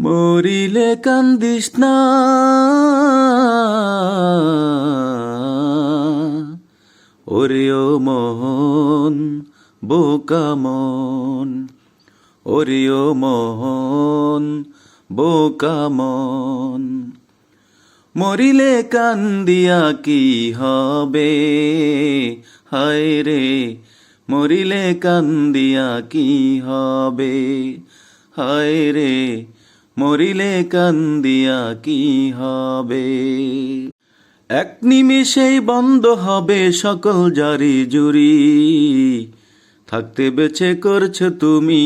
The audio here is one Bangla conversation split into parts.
মরিলে কান্দিস না। ওরে ও মোহন, বোকা মন। ওরে ও মোহন, বোকা মন। মরিলে কান্দিয়া কি হবে? হায় রে, মরিলে কান্দিয়া কি হবে? হায় রে মরিলে কান্দিয়া কি হবে? এক নিমিষেই বন্ধ হবে সকল জারি জুরি। থাকতে বেছে করছ তুমি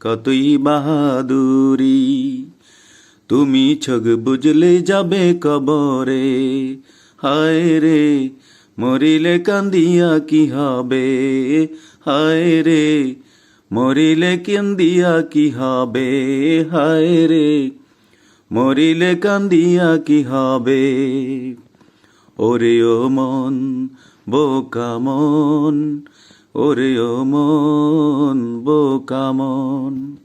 কতই বাহাদুরি। তুমি ছগ বুঝলে যাবে কবরে। হায় রে, মরিলে কান্দিয়া কি হবে? হায় রে মরিলে কান্দিয়া কি হবে? হায় রে। মরিলে কান্দিয়া কি হবে? ওরে ও মন, বোকা মন ওরে ও মন, বোকা মন।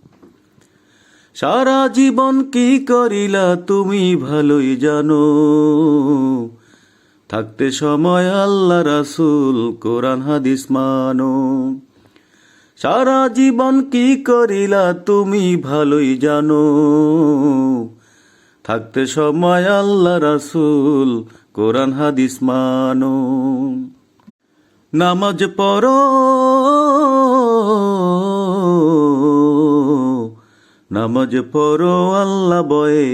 সারা জীবন কি করিলা তুমি ভালোই জানো? থাকতে সময় আল্লাহ রাসুল কোরআন, হাদিস মানো। সারা জীবন কি করিলা তুমি ভালোই জানো। থাকতে সময় আল্লাহ রাসুল কোরআন, হাদিস মানো। নামাজ পড়ো নামাজ পড়ো আল্লাহ বয়ে,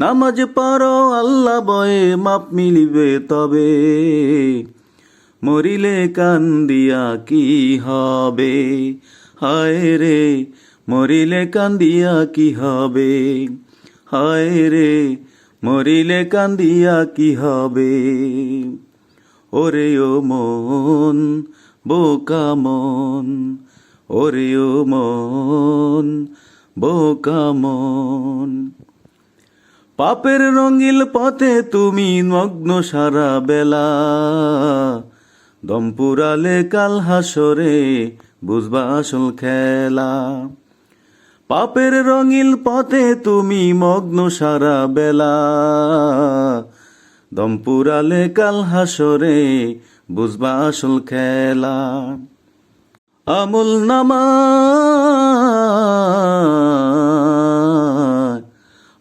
নামাজ পড়ো আল্লাহ বয়ে, মাপ মিলিবে তবে। মরিলে কান্দিয়া কি হবে? হায় রে, মরিলে কান্দিয়া কি হবে? হায় রে, মরিলে কান্দিয়া কি হবে? ওরে ও মন, বোকা মন, ওরে ও মন, বোকা মন। পাপের রঙিল পথে তুমি মগ্ন সারা বেলা। দমপুরালে কাল হাসরে, বুঝবা আসল খেলা। পাপের রঙিল পথে তুমি মগ্ন সারা বেলা। দমপুরালে কাল হাসরে, বুঝবা আসল খেলা। আমুল নামা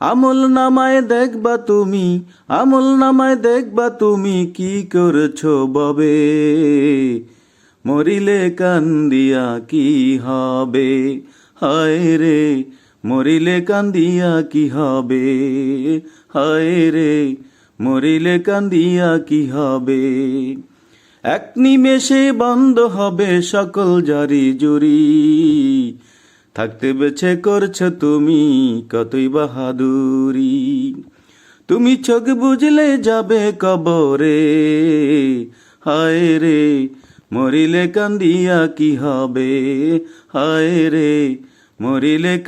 আমল নামায় দেখবা তুমি আমল নামায় দেখবা তুমি কি করেছ ববে? মরিলে কান্দিয়া কি হবে? হায় রে, মরিলে কান্দিয়া কি হবে? হায় রে, মরিলে কান্দিয়া কি হবে? এক নিমেষে বন্ধ হবে সকল জারি জুরি। থাকতে বেছে করছ তুমি, কতই বাহাদুরি তুমি চোখ বুঝলে যাবে কবরে, হায় রে, মরিলে কান্দিয়া কি হবে? হায় রে, মরিলে